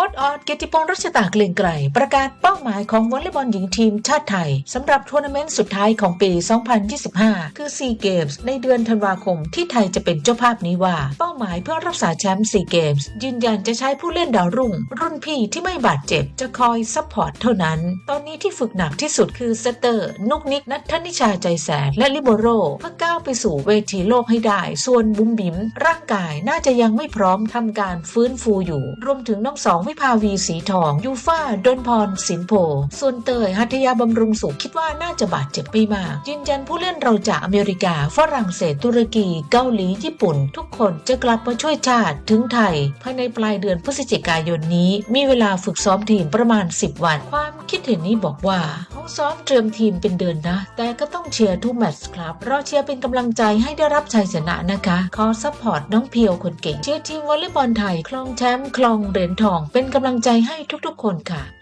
ค้ชออดเกยรติพงษ์รัชตาเกลียงไกรประกาศเป้าหมายของวอลเลย์บอลหญิงทีมชาติไทยสำหรับทัวร์นาเมนต์สุดท้ายของปี 2025 คือซีเกมส์ในเดือนธันวาคมที่ไทยจะเป็นเจ้าภาพนี้ว่า เป้าหมายเพื่อรักษาแชมป์ซีเกมส์ยืนยันจะใช้ผู้เล่นดาวรุ่ง รุ่นพี่ที่ไม่บาดเจ็บจะคอยซัพพอร์ตเท่านั้น ตอนนี้ที่ฝึกหนักที่สุดคือเซตเตอร์ นุกนิกนัทธนิชาใจแสนและลิโบโรเพื่อก้า ไปสู่เวทีโลกให้ได้ ส่วนบุ้มบิมร่างกายน่าจะยังไม่พร้อมทำการฟื้นฟูอยู่ รวมถึงน้องสองวิภาวีสีทองยูฟ่าดนพรสินโพส่วนเตยหัตยาบำรุงสุขคิดว่าน่าจะบาดเจ็บไม่มากยืนยันผู้เล่นเราจากอเมริกา ฝรั่งเศสตุรกี เกาหลีญี่ปุ่น ทุกคนจะกลับมาช่วยชาติถึงไทย ภายในปลายเดือนพฤศจิกายนนี้ มีเวลาฝึกซ้อมทีมประมาณ 10 วัน ความคิดเห็นนี้บอกว่า งซ้อมเตรียมทีมเป็นเดือนนะ แต่ก็ต้องเชียร์ทุกแมตช์ครับเราเชียร์เป็นกำลังใจให้ได้รับชัยชนะนะคะ ขอซัพพอร์ตน้องเพียวคนเก่งเชียร์ทีมวอลเลย์บอลไทย คลองแชมป์คลองเหรียญทอง เป็นกำลังใจให้ทุกๆ คนค่ะ